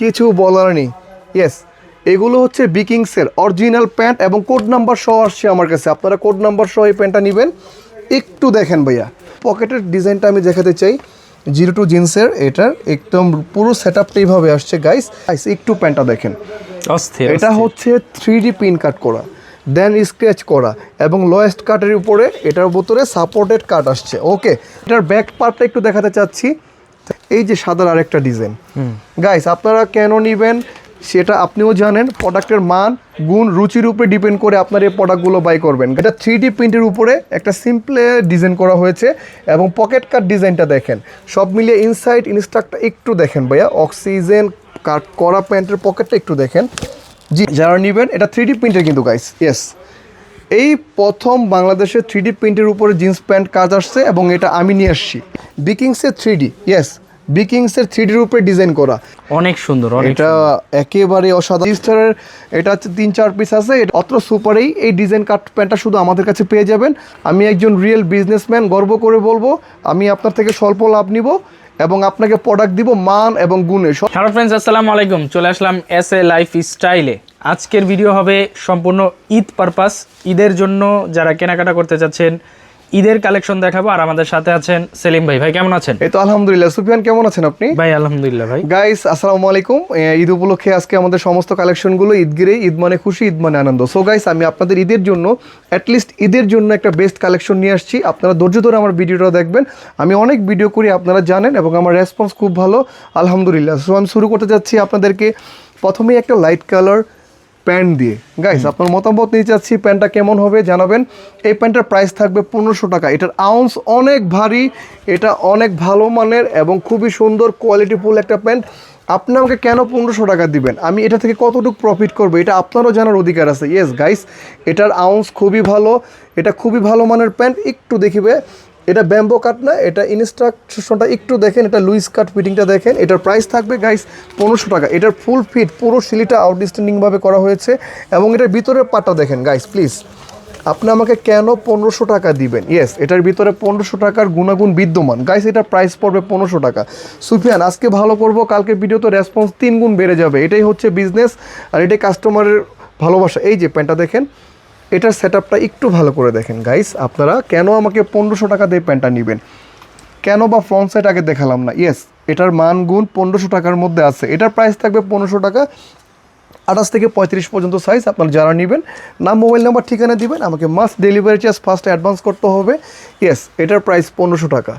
কিছু বলার নেই। ইয়েস এগুলো হচ্ছে বিকিংসের অরিজিনাল প্যান্ট এবং কোড নাম্বার সহ আসছে আমার কাছে। আপনারা কোড নাম্বার সহ এই প্যান্টটা নেবেন। একটু দেখেন ভাইয়া। পকেটের ডিজাইনটা আমি দেখাতে চাই। জিরো টু জিন্সের এটার একদম পুরো সেট আপটা এইভাবে আসছে গাইস গাইস একটু প্যান্টটা দেখেন। এটা হচ্ছে থ্রি ডি পিন কাট করা দেন স্ক্র্যাচ করা এবং লোয়েস্ট কাটের উপরে এটার ভিতরে সাপোর্টেড কাট আসছে। ওকে এটার ব্যাক পার্টটা একটু দেখাতে চাচ্ছি। এই যে সাদার আরেকটা ডিজাইন। গাইস আপনারা কেন নেবেন সেটা আপনিও জানেন, প্রোডাক্টের মান, গুণ, রুচির উপরে ডিপেন্ড করে আপনার এই প্রোডাক্টগুলো বাই করবেন। এটা থ্রি ডি প্রিন্টের উপরে একটা সিম্পলে ডিজাইন করা হয়েছে এবং পকেট কাট ডিজাইনটা দেখেন। সব মিলিয়ে ইনসাইড ইনস্ট্রাক্টটা একটু দেখেন ভাইয়া অক্সিজেন কাট করা প্যান্টের পকেটটা একটু দেখেন। জি, যারা নেবেন, এটা থ্রি ডি প্রিন্টের কিন্তু গাইস ইয়েস এই প্রথম বাংলাদেশে থ্রি ডি প্রিন্টের উপরে জিন্স প্যান্ট কাজ আসছে এবং এটা আমি নিয়ে আসছি। বিকিংসের থ্রি ডি ইয়েস বিকিংসের থ্রি ডির উপরে ডিজাইন করা। অনেক সুন্দর এটা একেবারে অসাধারণ। স্টারের এটা হচ্ছে তিন চার পিস আছে এটা অত্র সুপারেই এই ডিজাইন কাট প্যান্টটা শুধু আমাদের কাছে পেয়ে যাবেন। আমি একজন রিয়েল বিজনেসম্যান গর্ব করে বলব আমি আপনার থেকে স্বল্প লাভ নিব এবং আপনাকে প্রোডাক্ট দিব মান এবং গুণে। হ্যালো ফ্রেন্ডস আসসালামু আলাইকুম। চলে আসলাম এস এ লাইফ স্টাইলে আজকের ভিডিও হবে সম্পূর্ণ ঈদ পারপাস ঈদের জন্য যারা কেনাকাটা করতে চাচ্ছেন ঈদের কালেকশন দেখাবো আর আমাদের সাথে আছেন সেলিম ভাই। ভাই কেমন আছেন? এই তো আলহামদুলিল্লাহ। সুফিয়ান কেমন আছেন আপনি? ভাই আলহামদুলিল্লাহ ভাই। গাইস আসসালামু আলাইকুম। ঈদ উপলক্ষে আজকে আমাদের সমস্ত কালেকশনগুলো ঈদ গিরে ঈদ মানে খুশি ঈদ মানে আনন্দ। সো গাইস আমি আপনাদের ঈদের জন্য অ্যাটলিস্ট ঈদের জন্য একটা বেস্ট কালেকশন নিয়ে আসছি। আপনারা ধৈর্য ধরে আমার ভিডিওটা দেখবেন। আমি অনেক ভিডিও করি আপনারা জানেন এবং আমার রেসপন্স খুব ভালো। আলহামদুলিল্লাহ। সো আমি শুরু করতে যাচ্ছি আপনাদেরকে। প্রথমেই একটা লাইট কালার প্যান্ট দিয়ে। গাইস আপনার মতামত নিয়ে যাচ্ছি প্যান্টটা কেমন হবে জানাবেন। এই প্যান্টটার প্রাইস থাকবে পনেরোশো টাকা। এটার আউন্স অনেক ভারী এটা অনেক ভালো মানের এবং খুবই সুন্দর কোয়ালিটিফুল একটা প্যান্ট। আপনি আমাকে কেন পনেরোশো টাকা দিবেন? আমি এটা থেকে কতটুকু প্রফিট করব? এটা আপনারও জানার অধিকার আছে। ইয়েস গাইস এটার আউন্স খুবই ভালো এটা খুবই ভালো মানের প্যান্ট। একটু দেখিবে এটা ব্যাম্বো কাট না, এটা ইনস্ট্রাকশনটা একটু দেখেন, এটা লুইস কাট ফিটিংটা দেখেন। এটার প্রাইস থাকবে গাইস পনেরোশো টাকা। এটার ফুল ফিট পুরো সিলিটা আউটস্ট্যান্ডিংভাবে করা হয়েছে এবং এটার ভিতরের পাটটা দেখেন গাইস প্লিজ আপনি আমাকে কেন পনেরোশো টাকা দিবেন? ইয়েস এটার ভিতরে পনেরোশো টাকার গুণাগুণ বিদ্যমান। গাইস এটার প্রাইস পড়বে পনেরোশো টাকা। সুফিয়ান, আজকে ভালো করব, কালকে ভিডিওতে রেসপন্স তিন গুণ বেড়ে যাবে। এটাই হচ্ছে বিজনেস আর এটাই কাস্টমারের ভালোবাসা। এই যে প্যান্টটা দেখেন। এটার সেট একটু ভালো করে দেখেন গাইস আপনারা কেন আমাকে পনেরোশো টাকা দিয়ে প্যান্টটা নেবেন? কেন বা ফ্রন্ট সাইড আগে দেখালাম না? ইয়েস এটার মান গুণ পনেরোশো টাকার মধ্যে আছে। এটার প্রাইস থাকবে পনেরোশো টাকা। আঠাশ থেকে পঁয়ত্রিশ পর্যন্ত সাইজ আপনারা যারা নেবেন নাম মোবাইল নাম্বার ঠিকানা দিবেন, আমাকে must delivery charge first advance করতে হবে। ইয়েস এটার প্রাইস পনেরোশো টাকা।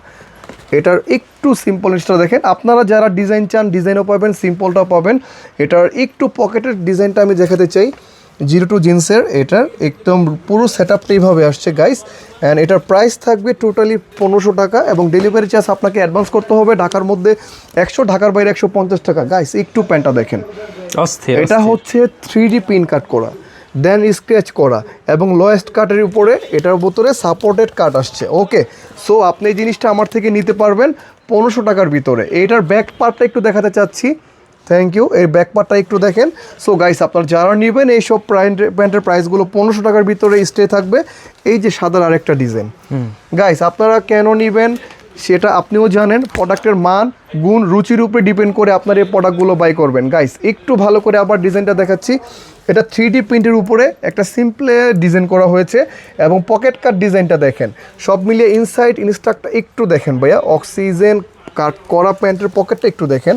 এটার একটু সিম্পল জিনিসটা দেখেন। আপনারা যারা ডিজাইন চান ডিজাইনও পাবেন সিম্পলটাও পাবেন। এটার একটু পকেটের ডিজাইনটা আমি দেখাতে চাই। জিরো টু জিন্সের এটার একদম পুরো সেট আপটা এইভাবে আসছে গাইস অ্যান্ড এটার প্রাইস থাকবে টোটালি পনেরোশো টাকা এবং ডেলিভারি চার্জ আপনাকে অ্যাডভান্স করতে হবে ঢাকার মধ্যে একশো ঢাকার বাইরে একশো পঞ্চাশ টাকা। গাইস একটু প্যান্টটা দেখেন। এটা হচ্ছে থ্রি ডি পিন কাট করা দেন স্ক্র্যাচ করা এবং লোয়েস্ট কাটের উপরে এটার ভিতরে সাপোর্টেড কাট আসছে। ওকে সো আপনি এই জিনিসটা আমার থেকে নিতে পারবেন পনেরোশো টাকার ভিতরে। এটার ব্যাক পার্টটা একটু দেখাতে চাচ্ছি। থ্যাংক ইউ এর ব্যাক পার্টটা একটু দেখেন। সো গাইস আপনার যারা নেবেন এইসব প্যান্ট প্যান্টের প্রাইসগুলো পনেরোশো টাকার ভিতরে স্টে থাকবে। এই যে সাদার আরেকটা ডিজাইন গাইস আপনারা কেন নেবেন সেটা আপনিও জানেন। প্রোডাক্টের মান গুণ রুচির উপরে ডিপেন্ড করে আপনার এই প্রোডাক্টগুলো বাই করবেন। গাইস একটু ভালো করে আবার ডিজাইনটা দেখাচ্ছি। এটা থ্রি ডি প্রিন্টের উপরে একটা সিম্পলে ডিজাইন করা হয়েছে এবং পকেট কাট ডিজাইনটা দেখেন। সব মিলিয়ে ইনসাইড ইনস্ট্রাক্টটা একটু দেখেন ভাইয়া। অক্সিজেন কাট করা প্যান্টের পকেটটা একটু দেখেন।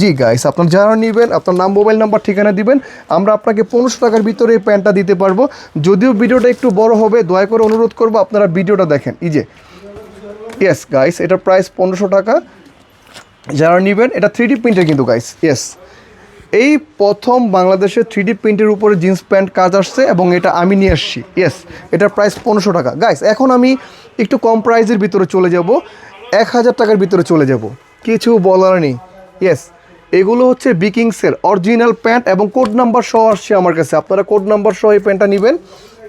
জি গাইস আপনার যারা নেবেন, আপনার নাম মোবাইল নাম্বার ঠিকানা দিবেন, আমরা আপনাকে পনেরোশো টাকার ভিতরে এই প্যান্টটা দিতে পারব। যদিও ভিডিওটা একটু বড় হবে, দয়া করে অনুরোধ করব আপনারা ভিডিওটা দেখেন। এই যে ইয়েস গাইস এটার প্রাইস পনেরোশো টাকা। যারা নেবেন, এটা থ্রি ডি প্রিন্টের কিন্তু গাইস ইয়েস এই প্রথম বাংলাদেশে থ্রি ডি প্রিন্টের উপরে জিন্স প্যান্ট কাজ আসছে এবং এটা আমি নিয়ে আসছি ইয়েস এটার প্রাইস পনেরোশো টাকা। গাইস এখন আমি একটু কম প্রাইসের ভিতরে চলে যাব, এক হাজার টাকার ভিতরে চলে যাব। কিছু বলার নেই ইয়েস এগুলো হচ্ছে বিকিংসের অরিজিনাল প্যান্ট এবং কোড নাম্বার সহ আসছে আমার কাছে। আপনারা কোড নাম্বার সহ এই প্যান্টটা নেবেন।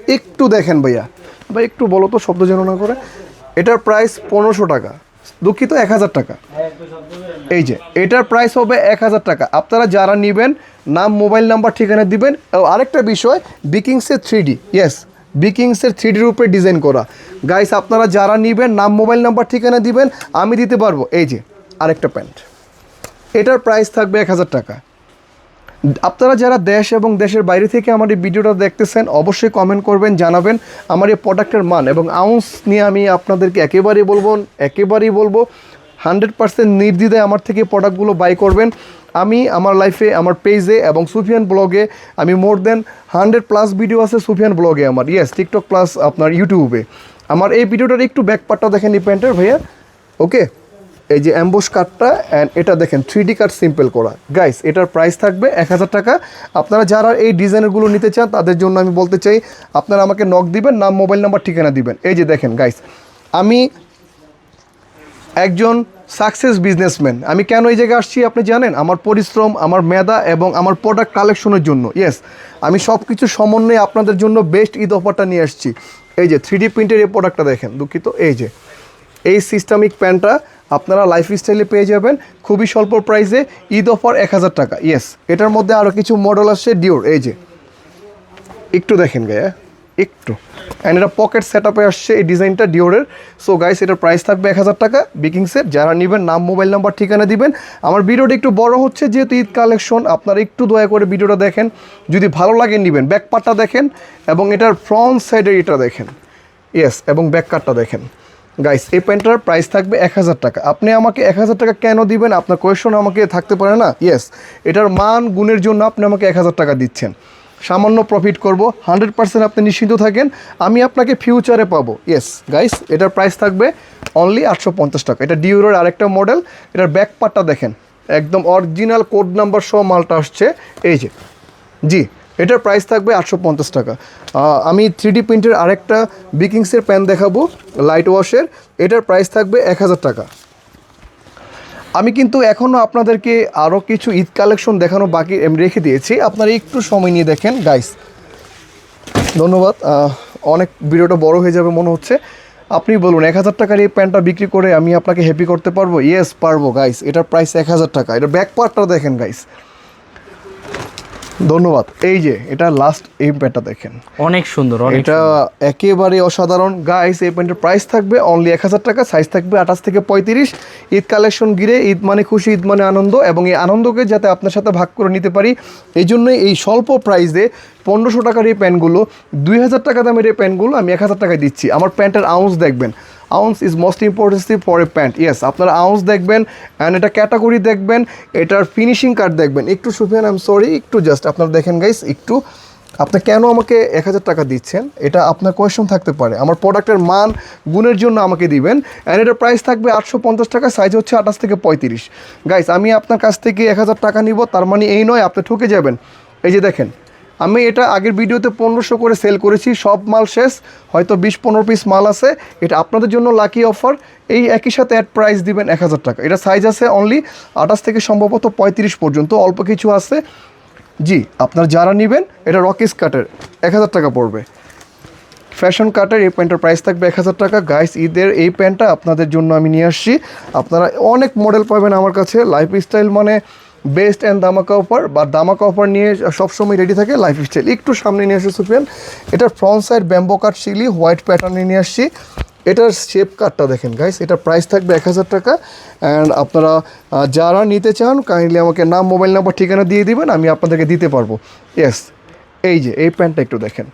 একটু দেখেন ভাইয়া। ভাই, একটু বলো তো, শব্দ যেন না করে। এটার প্রাইস পনেরোশো টাকা। দুঃখিত, এক হাজার টাকা। এই যে, এটার প্রাইস হবে এক হাজার টাকা। আপনারা যারা নেবেন, নাম মোবাইল নাম্বার ঠিকানা দিবেন। আরেকটা বিষয় বিকিংসের থ্রি ডি ইয়েস বিকিংসের থ্রি ডির উপরে ডিজাইন করা। গাইস আপনারা যারা নেবেন, নাম মোবাইল নাম্বার ঠিকানা দিবেন, আমি দিতে পারব। এই যে, আরেকটা প্যান্ট এটার প্রাইস থাকবে এক হাজার টাকা। আপনারা যারা দেশ এবং দেশের বাইরে থেকে আমার এই ভিডিওটা দেখতেছেন, অবশ্যই কমেন্ট করবেন, জানাবেন আমার এই প্রোডাক্টের মান এবং আউন্স নিয়ে আমি আপনাদেরকে একেবারেই বলব একেবারেই বলব হান্ড্রেড পার্সেন্ট নির্দ্বিধায় আমার থেকে প্রোডাক্টগুলো বাই করবেন। আমি আমার লাইফে আমার পেজে এবং সুফিয়ান ব্লগে আমি more then hundred plus video আছে সুফিয়ান ব্লগে আমার। ইয়েস টিকটক প্লাস আপনার ইউটিউবে আমার এই ভিডিওটার একটু ব্যাকপার্টটা দেখেন এই প্যান্টের ভাইয়া। ওকে এই যে অ্যাম্বোস কার্ডটা অ্যান্ড এটা দেখেন থ্রি ডি কার্ড সিম্পল করা। গাইস এটার প্রাইস থাকবে এক হাজার টাকা। আপনারা যারা এই ডিজাইনগুলো নিতে চান, তাদের জন্য আমি বলতে চাই, আপনারা আমাকে নক দিবেন, নাম মোবাইল নাম্বার ঠিকানা দিবেন। এই যে দেখেন গাইস আমি একজন সাকসেস বিজনেসম্যান আমি কেন এই জায়গায় আসছি আপনি জানেন? আমার পরিশ্রম, আমার মেধা এবং আমার প্রোডাক্ট কালেকশনের জন্য। ইয়েস আমি সব কিছু সমন্বয়ে আপনাদের জন্য বেস্ট ঈদ অফারটা নিয়ে আসছি। এই যে থ্রি ডি প্রিন্টের এই প্রোডাক্টটা দেখেন, দুঃখিত। এই যে, এই সিস্টেমিক প্যান্টটা আপনারা লাইফ স্টাইলে পেয়ে যাবেন খুবই স্বল্প প্রাইসে ঈদ অফার এক হাজার টাকা। ইয়েস এটার মধ্যে আরও কিছু মডেল আসছে ডিওর এই যে। একটু দেখেন গায়ে, একটু। অ্যান্ড এটা পকেট সেট আপে আসছে এই ডিজাইনটা ডিওরের সো গাইস এটার প্রাইস থাকবে এক হাজার টাকা বিকিং সেট যারা নেবেন, নাম মোবাইল নাম্বার ঠিকানা দিবেন। আমার ভিডিওটা একটু বড় হচ্ছে, যেহেতু ঈদ কালেকশন আপনারা একটু দয়া করে ভিডিওটা দেখেন। যদি ভালো লাগে নেবেন ব্যাক পার্টটা দেখেন। এবং এটার ফ্রন্ট সাইডের এটা দেখেন। ইয়েস এবং ব্যাক কার্ডটা দেখেন। গাইস এই প্যান্টটার প্রাইস থাকবে এক হাজার টাকা। আপনি আমাকে এক হাজার টাকা কেন দিবেন? আপনার কোয়েশন আমাকে থাকতে পারে না? ইয়েস এটার মান, গুণের জন্য আপনি আমাকে এক হাজার টাকা দিচ্ছেন। সামান্য প্রফিট করব হান্ড্রেড পার্সেন্ট আপনি নিশ্চিন্ত থাকেন, আমি আপনাকে ফিউচারে পাবো। ইয়েস গাইস এটার প্রাইস থাকবে অনলি আটশো পঞ্চাশ টাকা। এটা ডিউরোর আরেকটা মডেল এটার ব্যাক পার্টটা দেখেন। একদম অরিজিনাল কোড নাম্বার সহ মালটা আসছে। এই যে, জি। এটার প্রাইস থাকবে আটশো পঞ্চাশ টাকা। আমি থ্রি ডি প্রিন্টের আরেকটা বিকিংসের প্যান দেখাবো লাইট ওয়াশের এটার প্রাইস থাকবে এক হাজার টাকা। আমি কিন্তু এখনও আপনাদেরকে আরও কিছু ঈদ কালেকশন দেখানো বাকি রেখে দিয়েছি। আপনারা একটু সময় নিয়ে দেখেন গাইস ধন্যবাদ। অনেক ভিডিওটা বড় হয়ে যাবে মনে হচ্ছে। আপনি বলুন, এক হাজার টাকার এই প্যান্টটা বিক্রি করে আমি আপনাকে হ্যাপি করতে পারব? ইয়েস পারব গাইস এটার প্রাইস এক হাজার টাকা। এটা ব্যাক পার্টটা দেখেন গাইস ধন্যবাদ। এই যে এটা লাস্ট এই প্যান্টটা দেখেন। অনেক সুন্দর এটা একেবারে অসাধারণ। গাইস এই প্যান্টের প্রাইস থাকবে অনলি এক হাজার টাকা সাইজ থাকবে আঠাশ থেকে পঁয়ত্রিশ। ঈদ কালেকশন ঘিরে ঈদ মানে খুশি ঈদ মানে আনন্দ এবং এই আনন্দকে যাতে আপনার সাথে ভাগ করে নিতে পারি এই জন্যই এই স্বল্প প্রাইসে পনেরোশো টাকার এই প্যান্টগুলো দুই হাজার টাকা দামের এই প্যান্টগুলো আমি এক হাজার টাকায় দিচ্ছি। আমার প্যান্টের আউন্স দেখবেন। Ounce is most importancy for a pant yes আপনারা আউন্স দেখবেন অ্যান্ড এটা ক্যাটাগরি দেখবেন, এটার ফিনিশিং কার্ড দেখবেন। একটু সুফিয়ান আই এম সরি একটু জাস্ট আপনারা দেখেন গাইস একটু। আপনি কেন আমাকে এক হাজার টাকা দিচ্ছেন? এটা আপনার কোয়েশন থাকতে পারে। আমার প্রোডাক্টের মান, গুণের জন্য আমাকে দিবেন। অ্যান্ড এটার প্রাইস থাকবে আটশো পঞ্চাশ টাকা সাইজ হচ্ছে আঠাশ থেকে পঁয়ত্রিশ। গাইস আমি আপনার কাছ থেকে এক হাজার টাকা নিব, তার মানে এই নয়, আপনি ঠকে যাবেন। এই যে দেখেন আমি এটা আগের ভিডিওতে পনেরোশো করে সেল করেছি, সব মাল শেষ, হয়তো বিশ পনেরো পিস মাল আছে। এটা আপনাদের জন্য লাকি অফার এই একই সাথে অ্যাড প্রাইস দিবেন এক হাজার টাকা। এটা সাইজ আছে অনলি আঠাশ থেকে সম্ভবত পঁয়ত্রিশ পর্যন্ত, অল্প কিছু আছে। জি, আপনার যারা নেবেন, এটা রকিস কাটের এক হাজার টাকা পড়বে। ফ্যাশন কাটের এই প্যান্টের প্রাইস থাকবে এক হাজার টাকা। গাইস ঈদের এই প্যান্টটা আপনাদের জন্য আমি নিয়ে আসছি। আপনারা অনেক মডেল পাবেন আমার কাছে। লাইফ স্টাইল মানে বেস্ট অ্যান্ড দামাকা অফার বা দামাকা অফার নিয়ে সবসময় রেডি থাকে লাইফ স্টাইল একটু সামনে নিয়ে আসি সুফিয়ান এটার ফ্রন্ট সাইড ব্যাম্বো কাট শিলি হোয়াইট প্যাটার্নে নিয়ে আসছি। এটার শেপ কাটটা দেখেন গাইস এটার প্রাইস থাকবে এক হাজার টাকা। অ্যান্ড আপনারা যারা নিতে চান কাইন্ডলি আমাকে নাম মোবাইল নাম্বার ঠিকানা দিয়ে দিবেন, আমি আপনাদেরকে দিতে পারব। ইয়েস এই যে, এই প্যান্টটা একটু দেখেন।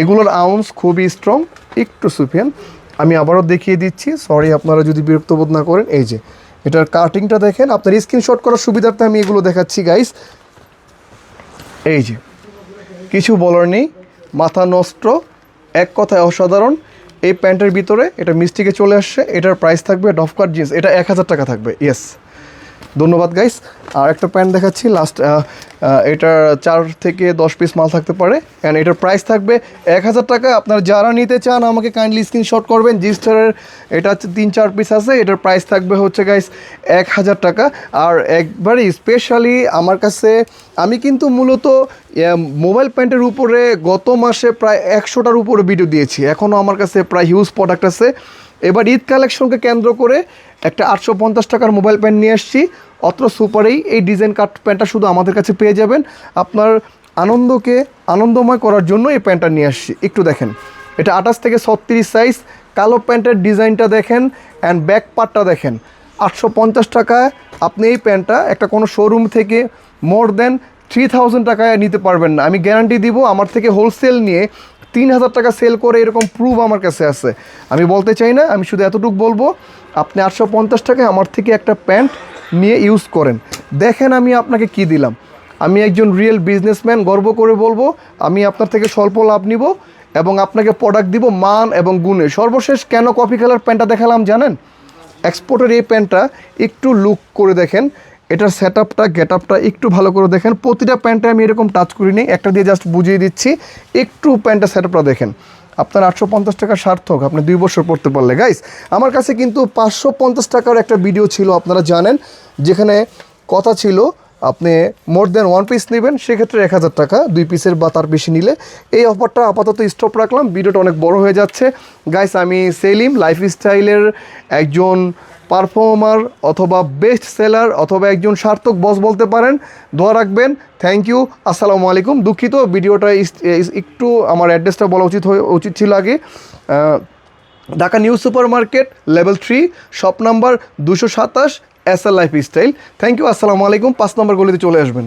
এগুলোর আউন্স খুবই স্ট্রং একটু সুফিয়ান, আমি আবারও দেখিয়ে দিচ্ছি। সরি আপনারা যদি বিরক্ত বোধ না করেন, এই যে এটার কাটিংটা দেখেন। আপনার স্ক্রিনশট করার সুবিধার্থে আমি এগুলো দেখাচ্ছি গাইস এই যে, কিছু বলার নেই। মাথা নষ্ট, এক কথায় অসাধারণ। এই প্যান্টের ভিতরে এটা মিস্টিকে চলে আসছে। এটার প্রাইস থাকবে ডফকার জিন্স এটা এক হাজার টাকা থাকবে ইয়েস ধন্যবাদ গাইস আর একটা প্যান্ট দেখাচ্ছি লাস্ট এটার চার থেকে দশ পিস মাল থাকতে পারে। অ্যান্ড এটার প্রাইস থাকবে এক হাজার টাকা। আপনারা যারা নিতে চান, আমাকে কাইন্ডলি স্ক্রিনশট করবেন। জিস্টারের এটা হচ্ছে তিন, চার পিস আছে। এটার প্রাইস থাকবে হচ্ছে গাইস এক হাজার টাকা। আর একবারে স্পেশালি আমার কাছে, আমি কিন্তু মূলত মোবাইল প্যান্টের উপরে গত মাসে প্রায় একশোটার উপরে ভিডিও দিয়েছি। এখনও আমার কাছে প্রায় হিউজ প্রোডাক্ট আছে। এবার ঈদ কালেকশনকে কেন্দ্র করে একটা আটশো পঞ্চাশ টাকার মোবাইল প্যান্ট নিয়ে আসছি অত্র সুপারেই এই ডিজাইন কাট প্যান্টটা শুধু আমাদের কাছে পেয়ে যাবেন। আপনার আনন্দকে আনন্দময় করার জন্য এই প্যান্টটা নিয়ে আসছি একটু দেখেন, এটা আঠাশ থেকে ছত্রিশ সাইজ কালো প্যান্টের ডিজাইনটা দেখেন অ্যান্ড ব্যাক পার্টটা দেখেন। আটশো পঞ্চাশ টাকায় আপনি এই প্যান্টটা একটা কোনো শোরুম থেকে মোর দেন থ্রি থাউজেন্ড টাকায় নিতে পারবেন না। আমি গ্যারান্টি দিব, আমার থেকে হোলসেল নিয়ে তিন হাজার টাকা সেল করে এরকম প্রুফ আমার কাছে আছে। আমি বলতে চাই না, আমি শুধু এতটুকু বলব, আপনি আটশো পঞ্চাশ টাকায় আমার থেকে একটা প্যান্ট নিয়ে ইউজ করেন। দেখেন আমি আপনাকে কি দিলাম। আমি একজন রিয়েল বিজনেসম্যান গর্ব করে বলব, আমি আপনার থেকে স্বল্প লাভ নিব এবং আপনাকে প্রোডাক্ট দিব মান এবং গুণে। সর্বশেষ কেন কপি কালার প্যান্টটা দেখালাম জানেন? এক্সপোর্টের এই প্যান্টটা একটু লুক করে দেখেন। এটার সেট আপটা গেট আপটা একটু ভালো করে দেখেন। প্রতিটা প্যান্টে আমি এরকম টাচ করি নিই একটা দিয়ে জাস্ট বুঝিয়ে দিচ্ছি। একটু প্যান্টের সেট আপটা দেখেন। আপনার আটশো পঞ্চাশ টাকা সার্থক। আপনি দুই বছর পড়তে পারলে। গাইস আমার কাছে কিন্তু পাঁচশো পঞ্চাশ টাকার একটা ভিডিও ছিল, আপনারা জানেন, যেখানে কথা ছিল আপনি মোর দেন ওয়ান পিস নেবেন, সেক্ষেত্রে এক হাজার টাকা, দুই পিসের বা তার বেশি নিলে। এই অফারটা আপাতত স্টপ রাখলাম, ভিডিওটা অনেক বড় হয়ে যাচ্ছে। গাইস আমি সেলিম লাইফ স্টাইলের একজন পারফর্মার অথবা বেস্ট সেলার অথবা একজন সার্থক বস বলতে পারেন। দোয়া রাখবেন থ্যাংক ইউ আসসালামু আলাইকুম। দুঃখিত, ভিডিওটা একটু আমার অ্যাড্রেসটা বলা উচিত উচিত ছিল আগে। Dhaka new super market level three shop number দুশো সাতাশ S L lifestyle thank you আসসালামু আলাইকুম। পাঁচ নম্বর গলিতে চলে আসবেন।